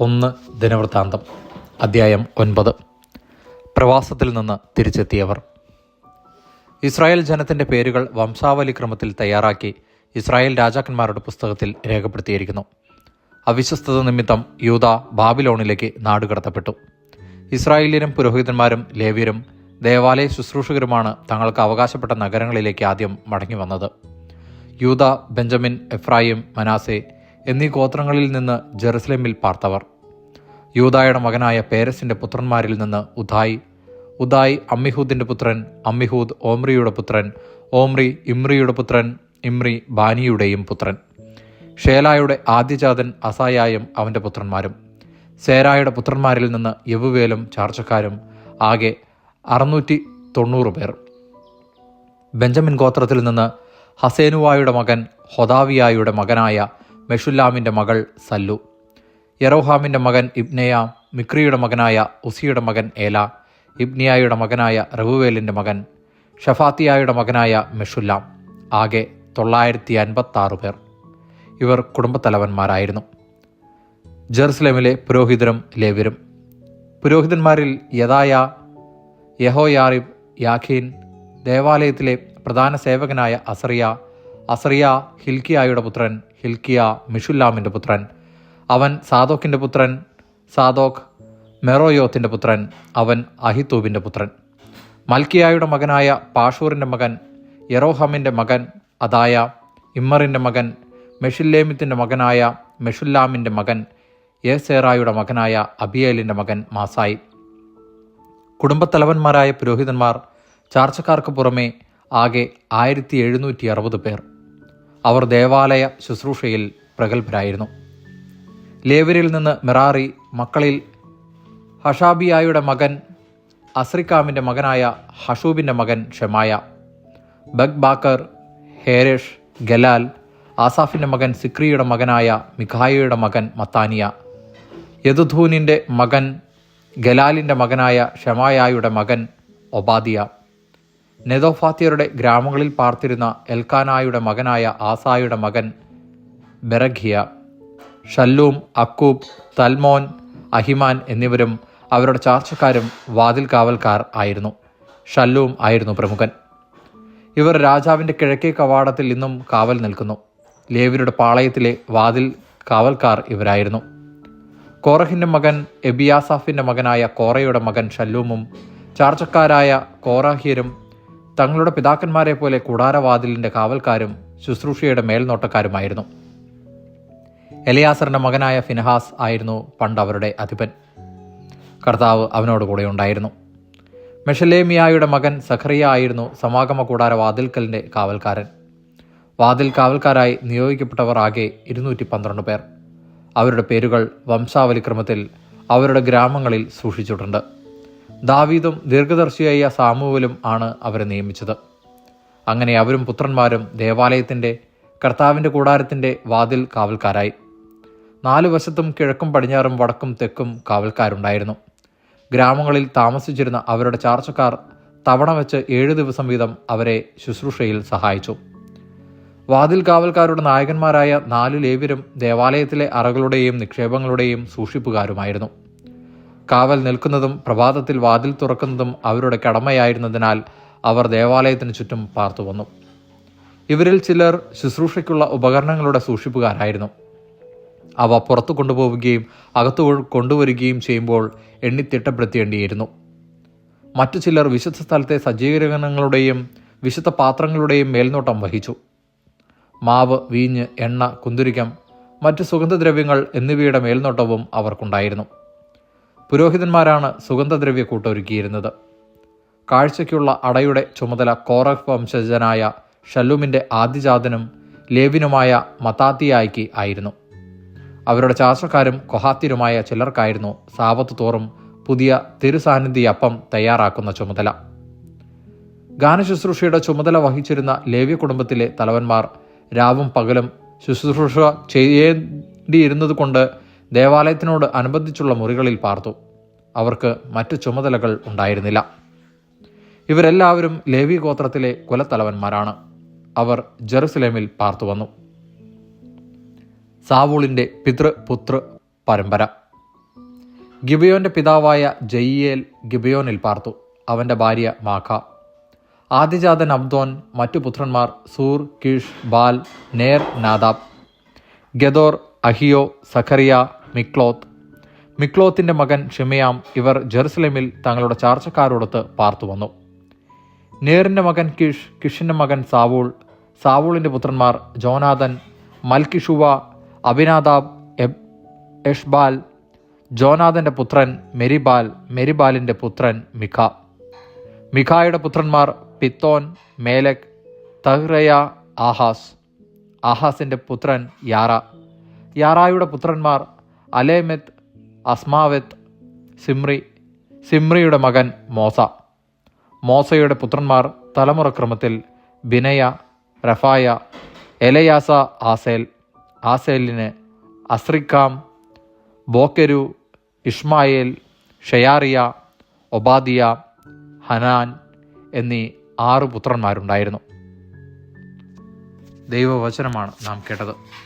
ഒന്ന് ദിനവൃത്താന്തം അദ്ധ്യായം ഒൻപത്. പ്രവാസത്തിൽ നിന്ന് തിരിച്ചെത്തിയവർ. ഇസ്രായേൽ ജനത്തിന്റെ പേരുകൾ വംശാവലി ക്രമത്തിൽ തയ്യാറാക്കി ഇസ്രായേൽ രാജാക്കന്മാരുടെ പുസ്തകത്തിൽ രേഖപ്പെടുത്തിയിരിക്കുന്നു. അവിശ്വസ്തത നിമിത്തം യൂത ബാബിലോണിലേക്ക് നാടുകടത്തപ്പെട്ടു. ഇസ്രായേലിയരും പുരോഹിതന്മാരും ലേവ്യരും ദേവാലയ ശുശ്രൂഷകരുമാണ് തങ്ങൾക്ക് അവകാശപ്പെട്ട നഗരങ്ങളിലേക്ക് ആദ്യം മടങ്ങി വന്നത്. യൂത ബെഞ്ചമിൻ എഫ്രായിം മനാസെ എന്നീ ഗോത്രങ്ങളിൽ നിന്ന് ജെറുസലേമിൽ പാർത്തവർ. യൂതായുടെ മകനായ പേരസിന്റെ പുത്രന്മാരിൽ നിന്ന് ഉദായ്. ഉദായ് അമ്മിഹൂദിന്റെ പുത്രൻ അമ്മിഹൂദ് ഓമ്രിയുടെ പുത്രൻ ഓമ്രി ഇമ്രിയുടെ പുത്രൻ ഇമ്രി ബാനിയുടെയും പുത്രൻ. ഷേലായുടെ ആദ്യജാതൻ അസായായും അവന്റെ പുത്രന്മാരും. സേരായുടെ പുത്രന്മാരിൽ നിന്ന് യവുവേലും ചാർച്ചക്കാരും ആകെ അറുന്നൂറ്റി തൊണ്ണൂറ് പേർ. ബെഞ്ചമിൻ ഗോത്രത്തിൽ നിന്ന് ഹസേനുവായുടെ മകൻ ഹൊദാവിയായുടെ മകനായ മെഷുല്ലാമിന്റെ മകൾ സല്ലു. യറോഹാമിന്റെ മകൻ ഇബ്നയ മിക്രിയുടെ മകനായ ഉസിയുടെ മകൻ ഏല ഇബ്നിയായുടെ മകനായ റവുവേലിന്റെ മകൻ ഷഫാത്തിയായുടെ മകനായ മെഷുല്ലാം ആകെ തൊള്ളായിരത്തി അൻപത്താറ് പേർ. ഇവർ കുടുംബത്തലവന്മാരായിരുന്നു. ജെറുസലേമിലെ പുരോഹിതരും ലേവ്യരും. പുരോഹിതന്മാരിൽ യഥായ യഹോയാറിബ് യാഖീൻ ദേവാലയത്തിലെ പ്രധാന സേവകനായ അസറിയ അസറിയ ഹിൽക്കിയായുടെ പുത്രൻ ഹിൽക്കിയ മിഷുല്ലാമിന്റെ പുത്രൻ. അവൻ സാദോക്കിന്റെ പുത്രൻ സാദോക് മെറോയോത്തിന്റെ പുത്രൻ അവൻ അഹിത്തൂബിന്റെ പുത്രൻ. മൽക്കിയായുടെ മകനായ പാഷൂറിന്റെ മകൻ യറോഹമിന്റെ മകൻ അതായ ഇമ്മറിന്റെ മകൻ മെഷുല്ലേമിത്തിന്റെ മകനായ മെഷുല്ലാമിന്റെ മകൻ യേസേറായുടെ മകനായ അബിയേലിന്റെ മകൻ മാസായി. കുടുംബത്തലവന്മാരായ പുരോഹിതന്മാർ ചാർച്ചക്കാർക്ക് പുറമെ ആകെ ആയിരത്തി എഴുന്നൂറ്റി അറുപത് പേർ. അവർ ദേവാലയ ശുശ്രൂഷയിൽ പ്രഗത്ഭരായിരുന്നു. ലേവരിൽ നിന്ന് മെറാറി മക്കളിൽ ഹഷാബിയായുടെ മകൻ അസ്രിക്കാമിന്റെ മകനായ ഹഷൂബിന്റെ മകൻ ഷെമായ ബഗ് ബാക്കർ ഹേരേഷ് ഗലാൽ ആസാഫിന്റെ മകൻ സിക്രിയുടെ മകനായ മിഖായയുടെ മകൻ മത്താനിയ യദുധൂനിന്റെ മകൻ ഗലാലിന്റെ മകനായ ഷെമായായുടെ മകൻ ഒബാദിയ. നെതോഫാത്യരുടെ ഗ്രാമങ്ങളിൽ പാർത്തിരുന്ന എൽക്കാനായുടെ മകനായ ആസായുടെ മകൻ ബെറഖിയ ഷല്ലൂം അക്കൂബ് തൽമോൻ അഹിമാൻ എന്നിവരും അവരുടെ ചാർച്ചക്കാരും വാതിൽ കാവൽക്കാർ ആയിരുന്നു. ഷല്ലൂം ആയിരുന്നു പ്രമുഖൻ. ഇവർ രാജാവിന്റെ കിഴക്കേ കവാടത്തിൽ ഇന്നും കാവൽ നിൽക്കുന്നു. ലേവിയുടെ പാളയത്തിലെ വാതിൽ കാവൽക്കാർ ഇവരായിരുന്നു. കോറഹിന്റെ മകൻ എബിയാസാഫിന്റെ മകനായ കോറയുടെ മകൻ ഷല്ലൂമും ചാർച്ചക്കാരായ കോറാഹിയരും തങ്ങളുടെ പിതാക്കന്മാരെ പോലെ കൂടാരവാതിലിന്റെ കാവൽക്കാരും ശുശ്രൂഷയുടെ മേൽനോട്ടക്കാരുമായിരുന്നു. എലിയാസറിന്റെ മകനായ ഫിനഹാസ് ആയിരുന്നു പണ്ട് അവരുടെ അധിപൻ. കർത്താവ് അവനോട് കൂടെ ഉണ്ടായിരുന്നു. മെഷലേമിയായുടെ മകൻ സഖറിയ ആയിരുന്നു സമാഗമ കൂടാര കാവൽക്കാരൻ. വാതിൽ കാവൽക്കാരായി നിയോഗിക്കപ്പെട്ടവർ ആകെ ഇരുന്നൂറ്റി പന്ത്രണ്ട് പേർ. അവരുടെ പേരുകൾ വംശാവലിക്രമത്തിൽ അവരുടെ ഗ്രാമങ്ങളിൽ സൂക്ഷിച്ചിട്ടുണ്ട്. ദാവീദും ദീർഘദർശിയായ സാമുവലും ആണ് അവരെ നിയമിച്ചത്. അങ്ങനെ അവരും പുത്രന്മാരും ദേവാലയത്തിന്റെ കർത്താവിന്റെ കൂടാരത്തിന്റെ വാതിൽ കാവൽക്കാരായി. നാലു വശത്തും കിഴക്കും പടിഞ്ഞാറും വടക്കും തെക്കും കാവൽക്കാരുണ്ടായിരുന്നു. ഗ്രാമങ്ങളിൽ താമസിച്ചിരുന്ന അവരുടെ ചാർച്ചക്കാർ തവണ വെച്ച് ഏഴു ദിവസം വീതം അവരെ ശുശ്രൂഷയിൽ സഹായിച്ചു. വാതിൽ കാവൽക്കാരുടെ നായകന്മാരായ നാലു ലേവ്യരും ദേവാലയത്തിലെ അറകളുടെയും നിക്ഷേപങ്ങളുടെയും സൂക്ഷിപ്പുകാരുമായിരുന്നു. കാവൽ നിൽക്കുന്നതും പ്രഭാതത്തിൽ വാതിൽ തുറക്കുന്നതും അവരുടെ കടമയായിരുന്നതിനാൽ അവർ ദേവാലയത്തിന് ചുറ്റും പാർത്തു വന്നു. ഇവരിൽ ചിലർ ശുശ്രൂഷയ്ക്കുള്ള ഉപകരണങ്ങളുടെ സൂക്ഷിപ്പുകാരായിരുന്നു. അവ പുറത്തു കൊണ്ടുപോവുകയും അകത്തു കൊണ്ടുവരികയും ചെയ്യുമ്പോൾ എണ്ണി തിട്ടപ്പെടുത്തേണ്ടിയിരുന്നു മറ്റു ചിലർ വിശുദ്ധ സ്ഥലത്തെ സജ്ജീകരണങ്ങളുടെയും വിശുദ്ധ പാത്രങ്ങളുടെയും മേൽനോട്ടം വഹിച്ചു. മാവ് വീഞ്ഞ് എണ്ണ കുന്തുരിക്കം മറ്റ് സുഗന്ധദ്രവ്യങ്ങൾ എന്നിവയുടെ മേൽനോട്ടവും അവർക്കുണ്ടായിരുന്നു. പുരോഹിതന്മാരാണ് സുഗന്ധദ്രവ്യ കൂട്ടൊരുക്കിയിരുന്നത്. കാഴ്ചയ്ക്കുള്ള അടയുടെ ചുമതല കോറഫ് വംശജനായ ഷല്ലൂമിന്റെ ആദ്യജാതനും ലേവിനുമായ മതാത്തിയായിക്ക് ആയിരുന്നു. അവരുടെ ചാർച്ചക്കാരും കൊഹാത്തിരുമായ ചിലർക്കായിരുന്നു സാപത്ത് തോറും പുതിയ തിരുസാന്നിധ്യ അപ്പം തയ്യാറാക്കുന്ന ചുമതല. ഗാനശുശ്രൂഷയുടെ ചുമതല വഹിച്ചിരുന്ന ലേവ്യ കുടുംബത്തിലെ തലവന്മാർ രാവും പകലും ശുശ്രൂഷ ചെയ്യേണ്ടിയിരുന്നത് കൊണ്ട് ദേവാലയത്തിനോട് അനുബന്ധിച്ചുള്ള മുറികളിൽ പാർത്തു. അവർക്ക് മറ്റു ചുമതലകൾ ഉണ്ടായിരുന്നില്ല. ഇവരെല്ലാവരും ലേവി ഗോത്രത്തിലെ കുലത്തലവന്മാരാണ്. അവർ ജെറുസലേമിൽ പാർത്തു വന്നു. സാവൂളിന്റെ പിതൃപുത്ര പുതൃ പരമ്പര. ഗിബയോന്റെ പിതാവായ ജയ്യേൽ ഗിബയോനിൽ പാർത്തു. അവന്റെ ഭാര്യ മാഖ. ആദിജാതൻ അബ്ദോൻ മറ്റു പുത്രന്മാർ സൂർ കീഷ് ബാൽ നേർ നാദാബ്. ഗദോർ അഹിയോ സഖറിയ മിക്ലോത്ത്. മിക്ലോത്തിന്റെ മകൻ ഷിമയാം ഇവർ ജെറുസലേമിൽ തങ്ങളുടെ ചാർച്ചക്കാരോടൊത്ത് പാർത്തു വന്നു. നേറിന്റെ മകൻ കിഷ് കിഷിന്റെ മകൻ സാവൂൾ സാവൂളിന്റെ പുത്രന്മാർ ജോനാഥൻ മൽക്കിഷുവ എബ് എഷ്ബാൽ ജോനാഥന്റെ പുത്രൻ മെരിബാൽ മെരിബാലിന്റെ പുത്രൻ മിഖ. മിഖായുടെ പുത്രന്മാർ പിത്തോൻ മേലക് തഹ്റയ ആഹാസ്. ആഹാസിന്റെ പുത്രൻ യാറ. യാറായുടെ പുത്രന്മാർ അലേമെത്ത് അസ്മാവെത്ത് സിമ്രി സിമ്രിയുടെ മകൻ മോസ. മോസയുടെ പുത്രന്മാർ തലമുറക്രമത്തിൽ ബിനയ റഫായ എലയാസ ആസേൽ. ആസേലിന് അസ്രിക്കാം ബോക്കെരു ഇഷ്മായേൽ ഷയാറിയ ഒബാദിയ ഹനാൻ എന്നീ ആറ് പുത്രന്മാരുണ്ടായിരുന്നു. ദൈവവചനമാണ് നാം കേട്ടത്.